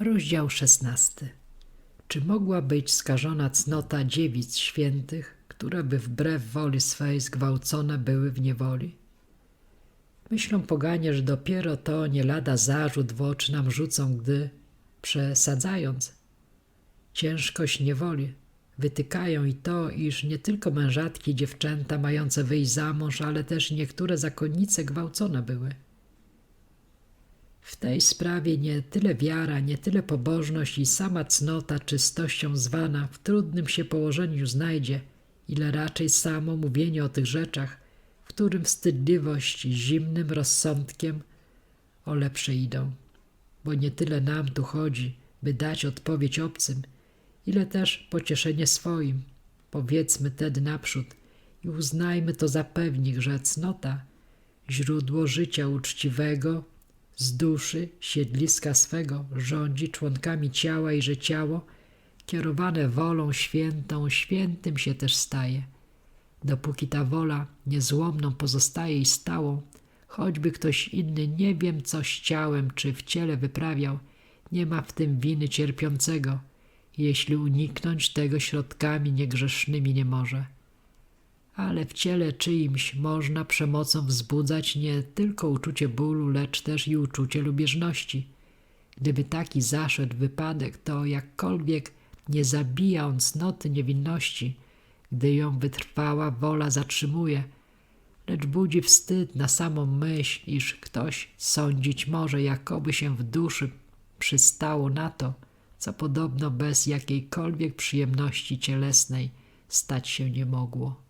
Rozdział szesnasty. Czy mogła być skażona cnota dziewic świętych, które by wbrew woli swej zgwałcone były w niewoli? Myślą poganie, że dopiero to nie lada zarzut w oczy nam rzucą, gdy, przesadzając, ciężkość niewoli, wytykają i to, iż nie tylko mężatki dziewczęta mające wyjść za mąż, ale też niektóre zakonnice gwałcone były. W tej sprawie nie tyle wiara, nie tyle pobożność i sama cnota czystością zwana w trudnym się położeniu znajdzie, ile raczej samo mówienie o tych rzeczach, w którym wstydliwość zimnym rozsądkiem o lepsze idą. Bo nie tyle nam tu chodzi, by dać odpowiedź obcym, ile też pocieszenie swoim. Powiedzmy tedy naprzód i uznajmy to za pewnik, że cnota, źródło życia uczciwego, z duszy, siedliska swego, rządzi członkami ciała i że ciało, kierowane wolą świętą, świętym się też staje. Dopóki ta wola niezłomną pozostaje i stałą, choćby ktoś inny nie wiem co z ciałem czy w ciele wyprawiał, nie ma w tym winy cierpiącego, jeśli uniknąć tego środkami niegrzesznymi nie może ale w ciele czyimś można przemocą wzbudzać nie tylko uczucie bólu, lecz też i uczucie lubieżności. Gdyby taki zaszedł wypadek, to jakkolwiek nie zabija on cnoty niewinności, gdy ją wytrwała wola zatrzymuje, lecz budzi wstyd na samą myśl, iż ktoś sądzić może, jakoby się w duszy przystało na to, co podobno bez jakiejkolwiek przyjemności cielesnej stać się nie mogło.